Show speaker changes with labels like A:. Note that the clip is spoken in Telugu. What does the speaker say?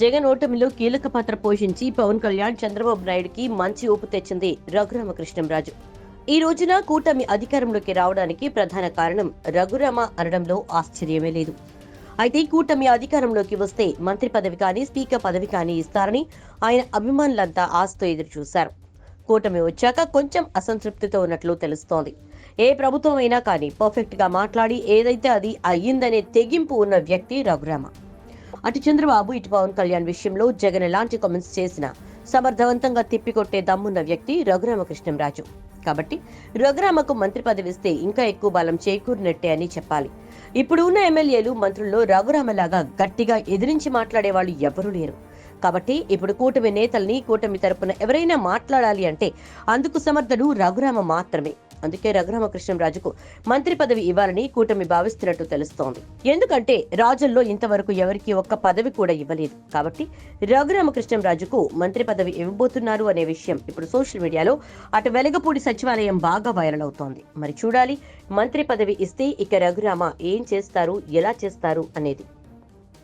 A: జగన్ ఓటమిలో కీలక పాత్ర పోషించి పవన్ కళ్యాణ్ చంద్రబాబు నాయుడుకి మంచి ఊపు తెచ్చింది రఘురామకృష్ణంరాజు. ఈ రోజున కూటమి అధికారంలోకి రావడానికి ప్రధాన కారణం రఘురామ అనడంలో ఆశ్చర్యమే లేదు. అయితే కూటమి అధికారంలోకి వస్తే మంత్రి పదవి కానీ స్పీకర్ పదవి కానీ ఇస్తారని ఆయన అభిమానులంతా ఆశతో ఎదురు చూశారు కూటమి వచ్చాక కొంచెం అసంతృప్తితో ఉన్నట్లు తెలుస్తోంది. ఏ ప్రభుత్వం అయినా కానీ పర్ఫెక్ట్గా మాట్లాడి ఏదైతే అది అయ్యిందనే తెగింపు ఉన్న వ్యక్తి రఘురామ. అటు చంద్రబాబు ఇటు పవన్ కళ్యాణ్ విషయంలో జగన్ ఎలాంటి కామెంట్స్ చేసినా సమర్థవంతంగా తిప్పికొట్టే దమ్మున్న వ్యక్తి రఘురామకృష్ణంరాజు కాబట్టి రఘురామకు మంత్రి పదవి ఇస్తే ఇంకా ఎక్కువ బలం చేకూరినట్టే అని చెప్పాలి. ఇప్పుడు ఉన్న ఎమ్మెల్యేలు మంత్రుల్లో రఘురామలాగా గట్టిగా ఎదిరించి మాట్లాడే వాళ్ళు ఎవరూ లేరు. కాబట్టి ఇప్పుడు కూటమి నేతల్ని కూటమి తరపున ఎవరైనా మాట్లాడాలి అంటే అందుకు సమర్థుడు రఘురామ మాత్రమే. అందుకే రఘురామకృష్ణంరాజుకు మంత్రి పదవి ఇవ్వాలని కూటమి భావిస్తున్నట్టు తెలుస్తోంది. ఎందుకంటే రాజుల్లో ఇంతవరకు ఎవరికి ఒక్క పదవి కూడా ఇవ్వలేదు. కాబట్టి రఘురామకృష్ణంరాజుకు మంత్రి పదవి ఇవ్వబోతున్నారు అనే విషయం ఇప్పుడు సోషల్ మీడియాలో అటు వెలగపూడి సచివాలయం బాగా వైరల్ అవుతోంది. మరి చూడాలి మంత్రి పదవి ఇస్తే ఇక రఘురామ ఏం చేస్తారు ఎలా చేస్తారు అనేది.